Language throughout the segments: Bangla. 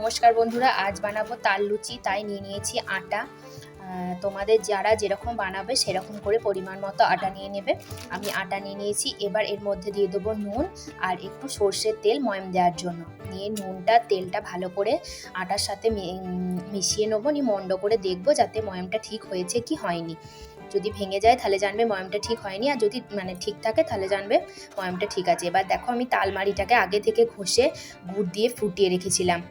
নমস্কার বন্ধুরা, আজ বানাবো তাল লুচি, তাই নিয়ে নিয়েছি আটা। তোমাদের যারা যেরকম বানাবে সেরকম করে পরিমাণ মতো আটা নিয়ে নেবে। আমি আটা নিয়ে নিয়েছি, এবার এর মধ্যে দিয়ে দেবো নুন আর একটু সর্ষের তেল ময়াম দেওয়ার জন্য। নিয়ে নুনটা, তেলটা ভালো করে আটার সাথে মিশিয়ে নেব, নিয়ে মন্ড করে দেখব যাতে ময়ামটা ঠিক হয়েছে কি হয়নি। যদি ভেঙে যায় তাহলে জানবে ময়ামটা ঠিক হয়নি, আর যদি মানে ঠিক থাকে তাহলে জানবে ময়ামটা ঠিক আছে। এবার দেখো আমি তালমারিটাকে আগে থেকে ঘষে গুড় দিয়ে ফুটিয়ে রেখেছিলাম।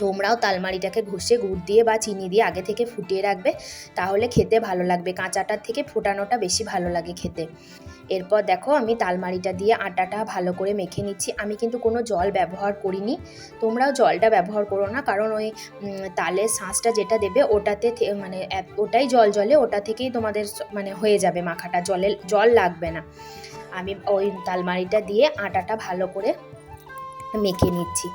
তোমরাও তালমারিটাকে ঘষে গুড় দিয়ে বা চিনি দিয়ে আগে থেকে ফুটিয়ে রাখবে, তাহলে খেতে ভালো লাগবে। কাঁচাটার থেকে ফোটানোটা বেশি ভালো লাগে খেতে। এরপর দেখো আমি তালমারিটা দিয়ে আটাটা ভালো করে মেখে নিচ্ছি। আমি কিন্তু কোনো জল ব্যবহার করিনি। তোমরাও জলটা ব্যবহার করো না, কারণ ওই তালের শাঁসটা যেটা দেবে ওটাতে মানে ওটাই জল জলে ওটা থেকেই তোমাদের মানে হয়ে যাবে মাখাটা। জলে, জল লাগবে না। আমি ওই তালমারিটা দিয়ে আটাটা ভালো করে মেখে নিচ্ছি।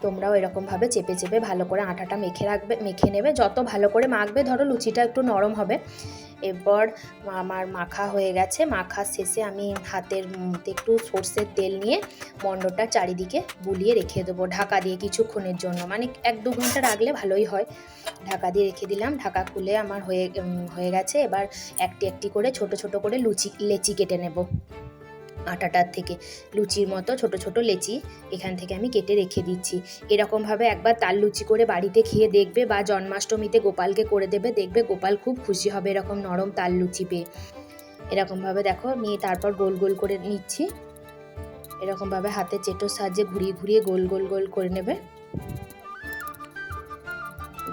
তোমরাও এরকমভাবে চেপে চেপে ভালো করে আটাটা মেখে রাখবে, মেখে নেবে। যত ভালো করে মাখবে, ধরো লুচিটা একটু নরম হবে। এরপর আমার মাখা হয়ে গেছে। মাখার শেষে আমি হাতের একটু সর্ষের তেল নিয়ে মণ্ডটা চারিদিকে বুলিয়ে রেখে দেবো ঢাকা দিয়ে কিছুক্ষণের জন্য। মানে এক দু ঘণ্টা রাখলে ভালোই হয়। ঢাকা দিয়ে রেখে দিলাম। ঢাকা খুলে আমার হয়ে হয়ে গেছে। এবার একটি একটি করে ছোট ছোট করে লুচি, লেচি কেটে নেব। আটাটার থেকে। লুচির মতো ছোট ছোট লেচি এখান থেকে আমি কেটে রেখে দিচ্ছি। এরকমভাবে একবার তাল লুচি করে বাড়িতে খেয়ে দেখবে বা জন্মাষ্টমীতে গোপালকে করে দেবে, দেখবে গোপাল খুব খুশি হবে এরকম নরম তাল লুচি পেয়ে। এরকমভাবে দেখো, নিয়ে তারপর গোল গোল করে নিচ্ছি। এরকমভাবে হাতে চেটোর সাহায্যে ঘুরিয়ে ঘুরিয়ে গোল গোল গোল করে নেবে।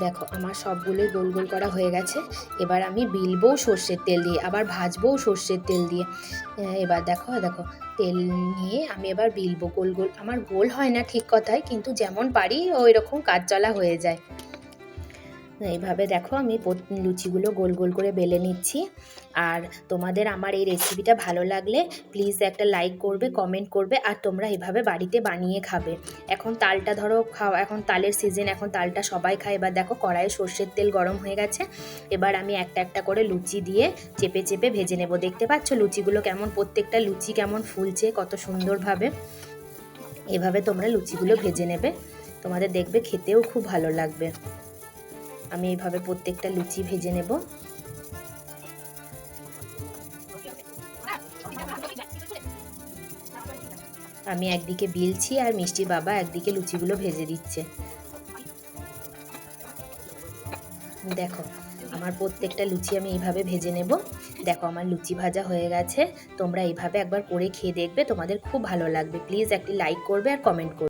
দেখো, আমার সবগুলোই গোল গোল করা হয়ে গেছে। এবার আমি বিলবও সর্ষের তেল দিয়ে, আবার ভাজবও সর্ষের তেল দিয়ে। এবার দেখো দেখো, তেল নিয়ে আমি এবার বিলবো গোল গোল। আমার গোল হয় না ঠিক কথাই কিন্তু যেমন পারি ওই রকম কাজ চলা হয়ে যায়। এইভাবে দেখো আমি লুচিগুলো গোল গোল করে বেলে নিচ্ছি। আর তোমাদের আমার এই রেসিপিটা ভালো লাগলে প্লিজ একটা লাইক করবে কমেন্ট করবে, আর তোমরা এভাবে বাড়িতে বানিয়ে খাবে। এখন তালটা ধরো খাওয়া, এখন তালের সিজন এখন তালটা সবাই খায়। এবার দেখো কড়াইয়ে সর্ষের তেল গরম হয়ে গেছে। এবার আমি একটা একটা করে লুচি দিয়ে চেপে চেপে ভেজে নেব। দেখতে পাচ্ছ লুচিগুলো কেমন, প্রত্যেকটা লুচি কেমন ফুলছে, কত সুন্দরভাবে। এভাবে তোমরা লুচিগুলো ভেজে নেবে। তোমাদের দেখবে খেতেও খুব ভালো লাগবে। আমি এইভাবে প্রত্যেকটা লুচি ভেজে নেব। আমি একদিকে বিলছি আর মিষ্টি বাবা একদিকে লুচিগুলো ভেজে দিচ্ছে। দেখো, আমার প্রত্যেকটা লুচি আমি এইভাবে ভেজে নেব। দেখো, আমার লুচি ভাজা হয়ে গেছে। তোমরা এইভাবে একবার করে খেয়ে দেখবে, তোমাদের খুব ভালো লাগবে। প্লিজ একটি লাইক করবে আর কমেন্ট করবে।